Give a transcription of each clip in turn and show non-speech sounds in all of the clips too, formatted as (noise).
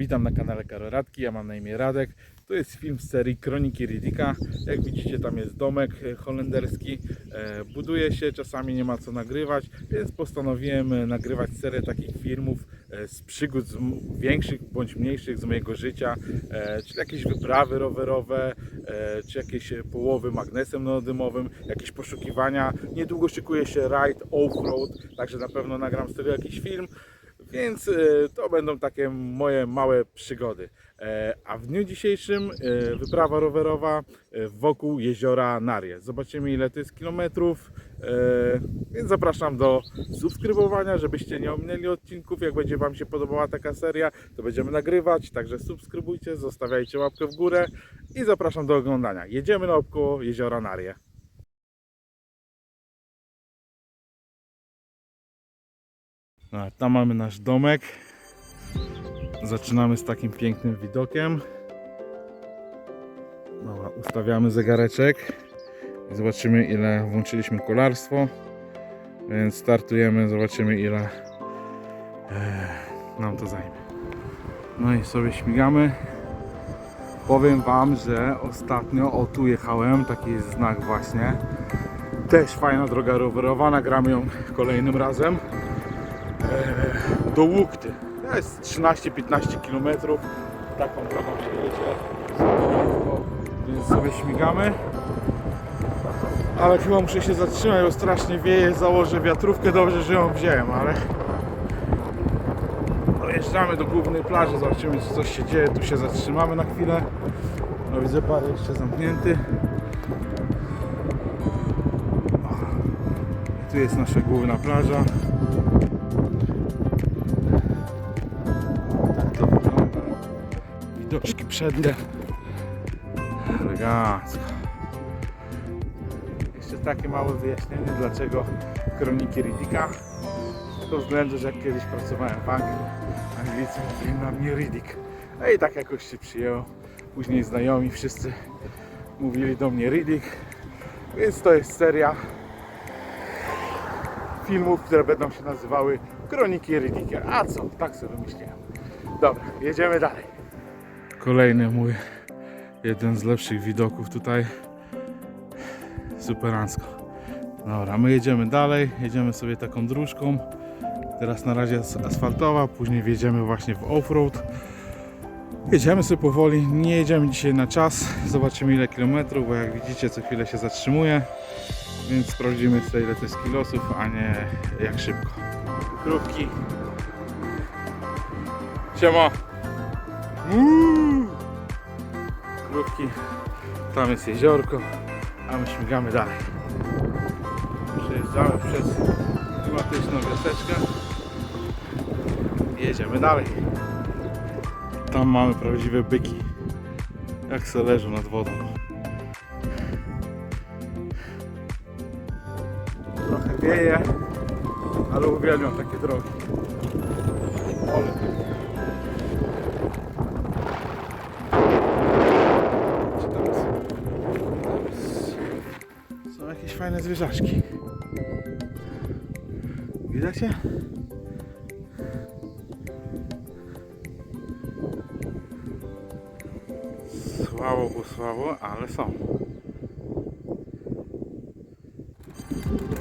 Witam na kanale Karoradki, ja mam na imię Radek. To jest film z serii Kroniki Ridika. Jak widzicie tam jest domek e, holenderski. E, Buduje się, czasami nie ma co nagrywać, więc postanowiłem e, nagrywać serię takich filmów z przygód z większych bądź mniejszych z mojego życia, czy jakieś wyprawy rowerowe, czy jakieś połowy magnesem neodymowym, jakieś poszukiwania. Niedługo szykuje się ride off-road, także na pewno nagram z tego jakiś film. Więc e, to będą takie moje małe przygody. E, A w dniu dzisiejszym e, wyprawa rowerowa wokół jeziora Narie. Zobaczymy ile to jest kilometrów. Więc zapraszam do subskrybowania, żebyście nie ominęli odcinków. Jak będzie Wam się podobała taka seria, to będziemy nagrywać. Także subskrybujcie, zostawiajcie łapkę w górę i zapraszam do oglądania. Jedziemy naokoło jeziora Narie. A, tam mamy nasz domek. Zaczynamy z takim pięknym widokiem. Dobra, ustawiamy zegareczek i zobaczymy ile włączyliśmy kolarstwo. Więc startujemy, zobaczymy ile e, nam to zajmie. No i sobie śmigamy. Powiem Wam, że ostatnio o tu jechałem, taki jest znak właśnie. Też fajna droga rowerowa, nagramy ją kolejnym razem do Łukty. To jest 13-15 km. Taką drogą się. Więc sobie śmigamy. Ale chyba muszę się zatrzymać, bo strasznie wieje. Założę wiatrówkę. Dobrze, że ją wziąłem, ale dojeżdżamy do głównej plaży. Zobaczymy, czy coś się dzieje. Tu się zatrzymamy na chwilę. No widzę parę jeszcze zamknięty. Tu jest nasza główna plaża. Widoczki przednie. Elegancko. Jeszcze takie małe wyjaśnienie, dlaczego kroniki Riddicka. Tego względu, że jak kiedyś pracowałem w Anglii, Anglicy mówili na mnie Riddick. No i tak jakoś się przyjęło. Później znajomi wszyscy mówili do mnie Riddick. Więc to jest seria filmów, które będą się nazywały Kroniki Riddicka. A co? Tak sobie wymyśliłem. Dobra, jedziemy dalej. Kolejny mój, jeden z lepszych widoków tutaj. Superancko. Dobra, my jedziemy dalej, jedziemy sobie taką dróżką. Teraz na razie jest asfaltowa, później wjedziemy właśnie w offroad. Jedziemy sobie powoli, nie jedziemy dzisiaj na czas. Zobaczymy ile kilometrów, bo jak widzicie co chwilę się zatrzymuje. Więc sprawdzimy sobie ile to jest kilosów, a nie jak szybko. Krówki. Siema. Uuu. Tam jest jeziorko, a my śmigamy dalej. Przejeżdżamy przez klimatyczną wioseczkę. Jedziemy dalej. Tam mamy prawdziwe byki. Jak se leżą nad wodą. Trochę wieje, ale uwielbiam takie drogi. Ole. Fajne zwierzaczki. Widać je? Słabo, bo słabo, ale są.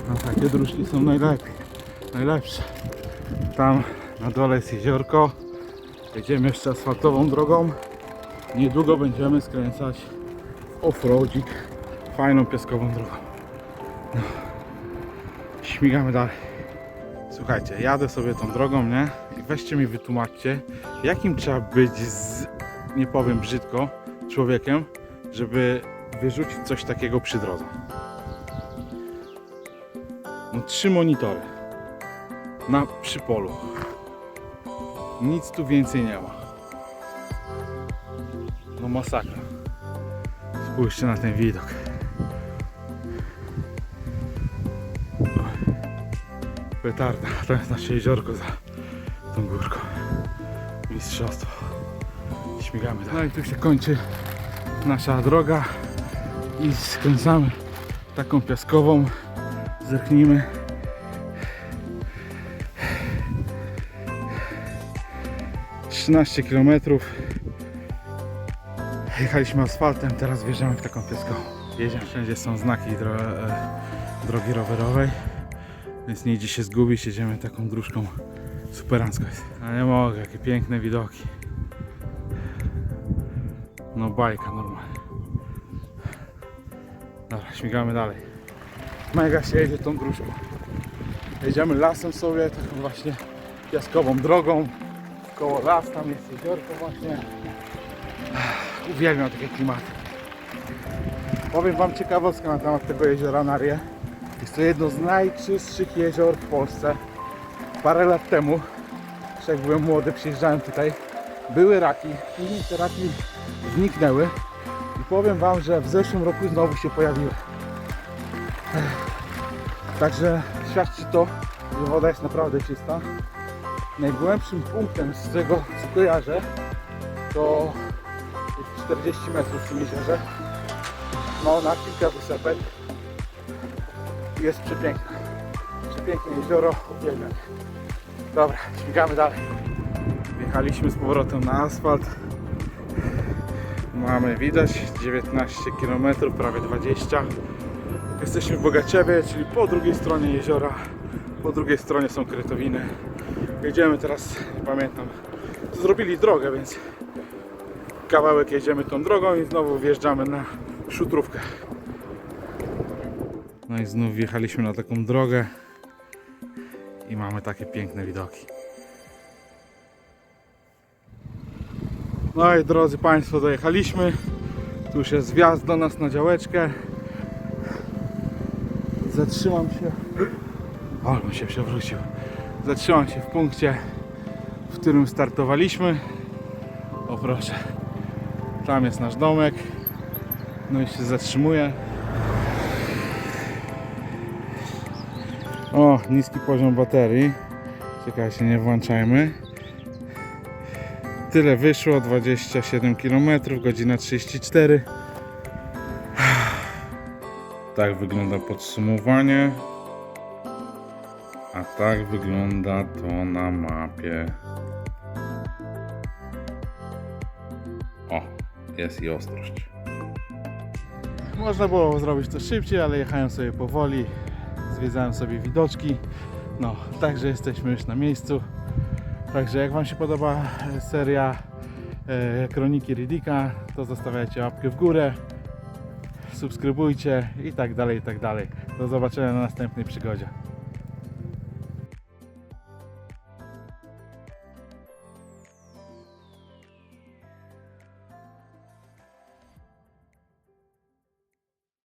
No takie dróżki są najlepiej, najlepsze. Tam na dole jest jeziorko. Jedziemy jeszcze asfaltową drogą. Niedługo będziemy skręcać offroadzik fajną piaskową drogą. No. Śmigamy dalej. Słuchajcie, jadę sobie tą drogą, nie? I weźcie mi wytłumaczcie, jakim trzeba być z, nie powiem brzydko, człowiekiem, żeby wyrzucić coś takiego przy drodze. No trzy monitory na przy polu. Nic tu więcej nie ma. No masakra. Spójrzcie na ten widok. Petarda, to jest nasze jeziorko za tą górką. Mistrzostwo. Śmigamy dalej. No i tu się kończy nasza droga i skręcamy taką piaskową. Zerknijmy. 13 km. Jechaliśmy asfaltem, teraz wjeżdżamy w taką pieską. Jedziemy, wszędzie są znaki e, drogi rowerowej, więc nie idzie się zgubić, jedziemy taką dróżką superancko jest. A nie mogę, jakie piękne widoki. No bajka normalnie. Dobra, śmigamy dalej. Mega się jedzie tą dróżką. Jedziemy lasem sobie, taką właśnie piaskową drogą. Koło las, tam jest jeziorko właśnie. Uwielbiam takie klimaty. Powiem Wam ciekawostkę na temat tego jeziora Narie. Jest to jedno z najczystszych jezior w Polsce. Parę lat temu, jak byłem młody, przyjeżdżałem tutaj, były raki. Później te raki zniknęły. I powiem Wam, że w zeszłym roku znowu się pojawiły. Także świadczy to, że woda jest naprawdę czysta. Najgłębszym punktem z tego co kojarzę to jest 40 metrów w tym jeziorze. Ma ona kilka wysepek. Jest przepiękne. Przepiękne jezioro, uwielbiam. Dobra, śmigamy dalej. Wjechaliśmy z powrotem na asfalt. Mamy widać 19 km, prawie 20. Jesteśmy w Bogaciewie, czyli po drugiej stronie jeziora. Po drugiej stronie są Krytowiny. Jedziemy teraz, nie pamiętam, zrobili drogę, więc kawałek jedziemy tą drogą i znowu wjeżdżamy na szutrówkę. No i znów wjechaliśmy na taką drogę i mamy takie piękne widoki. No i drodzy Państwo, dojechaliśmy. Tu już jest wjazd do nas na działeczkę. Zatrzymam się. O, bym się przewrócił. Zatrzymam się w punkcie, w którym startowaliśmy. O proszę. Tam jest nasz domek. No i się zatrzymuję. O, niski poziom baterii. Czekajcie, nie włączajmy. Tyle wyszło, 27 km, godzina 34. (sighs) Tak wygląda podsumowanie. A tak wygląda to na mapie. O, jest i ostrość. Można było zrobić to szybciej, ale jechałem sobie powoli. Zwiedzałem sobie widoczki. No, także jesteśmy już na miejscu. Także jak Wam się podoba seria e, Kroniki Ridika, to zostawiajcie łapkę w górę, subskrybujcie i tak dalej, i tak dalej. Do zobaczenia na następnej przygodzie.